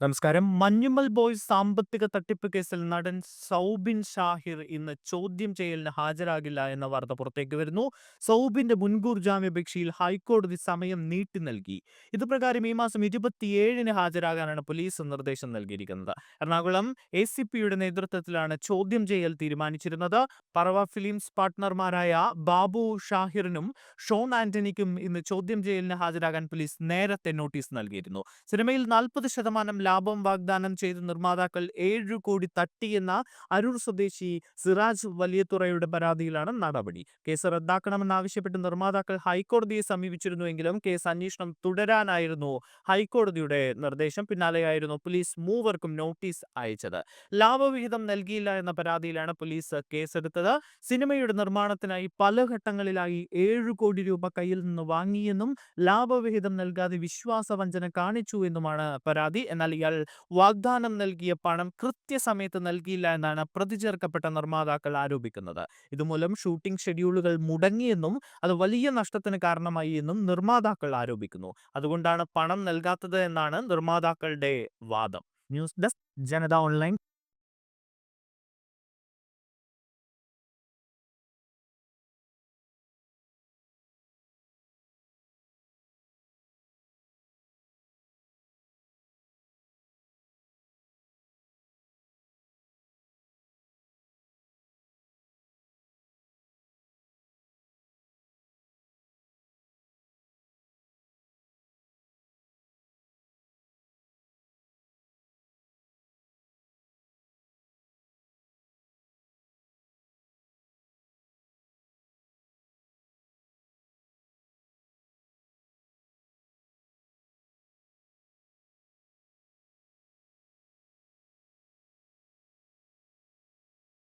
നമസ്കാരം. മഞ്ഞുമൽ ബോയ്സ് സാമ്പത്തിക തട്ടിപ്പ് കേസിൽ നടൻ സൗബിൻ ഷാഹിർ ഇന്ന് ചോദ്യം ചെയ്യലിന് ഹാജരാകില്ല എന്ന വാർത്ത പുറത്തേക്ക് വരുന്നു. സൗബിന്റെ മുൻകൂർ ജാമ്യാപേക്ഷയിൽ ഹൈക്കോടതി സമയം നീട്ടി നൽകി. ഇതുപ്രകാരം ഈ മാസം ഇരുപത്തിയേഴിന് ഹാജരാകാനാണ് പോലീസ് നിർദ്ദേശം നൽകിയിരിക്കുന്നത്. എറണാകുളം എ സി പിയുടെ നേതൃത്വത്തിലാണ് ചോദ്യം ചെയ്യൽ തീരുമാനിച്ചിരുന്നത്. പറവ ഫിലിംസ് പാർട്ട്ണർമാരായ ബാബു ഷാഹിറിനും ഷോൺ ആന്റണിക്കും ഇന്ന് ചോദ്യം ചെയ്യലിന് ഹാജരാകാൻ പോലീസ് നേരത്തെ നോട്ടീസ് നൽകിയിരുന്നു. സിനിമയിൽ നാൽപ്പത് ശതമാനം ലാഭം വാഗ്ദാനം ചെയ്ത നിർമ്മാതാക്കൾ ഏഴു കോടി തട്ടിയെന്ന അരൂർ സ്വദേശി സിറാജ് വലിയതുറയുടെ പരാതിയിലാണ് നടപടി. കേസ് റദ്ദാക്കണമെന്നാവശ്യപ്പെട്ട് നിർമ്മാതാക്കൾ ഹൈക്കോടതിയെ സമീപിച്ചിരുന്നുവെങ്കിലും കേസ് അന്വേഷണം തുടരാനായിരുന്നു ഹൈക്കോടതിയുടെ നിർദ്ദേശം. പിന്നാലെയായിരുന്നു പോലീസ് മൂവർക്കും നോട്ടീസ് അയച്ചത്. ലാഭവിഹിതം നൽകിയില്ല എന്ന പരാതിയിലാണ് പോലീസ് കേസെടുത്തത്. സിനിമയുടെ നിർമ്മാണത്തിനായി പല ഘട്ടങ്ങളിലായി ഏഴു കോടി രൂപ കയ്യിൽ നിന്ന് വാങ്ങിയെന്നും ലാഭവിഹിതം നൽകാതെ വിശ്വാസവഞ്ചന കാണിച്ചു എന്നുമാണ് പരാതി. എന്നാൽ ഇയാൾ വാഗ്ദാനം നൽകിയ പണം കൃത്യസമയത്ത് നൽകിയില്ല എന്നാണ് പ്രതിചേർക്കപ്പെട്ട നിർമ്മാതാക്കൾ ആരോപിക്കുന്നത്. ഇതുമൂലം ഷൂട്ടിംഗ് ഷെഡ്യൂളുകൾ മുടങ്ങിയെന്നും അത് വലിയ നഷ്ടത്തിന് കാരണമായി എന്നും നിർമ്മാതാക്കൾ ആരോപിക്കുന്നു. അതുകൊണ്ടാണ് പണം നൽകാത്തത് എന്നാണ് നിർമ്മാതാക്കളുടെ വാദം. ന്യൂസ് ഡെസ്ക് ജനത ഓൺലൈൻ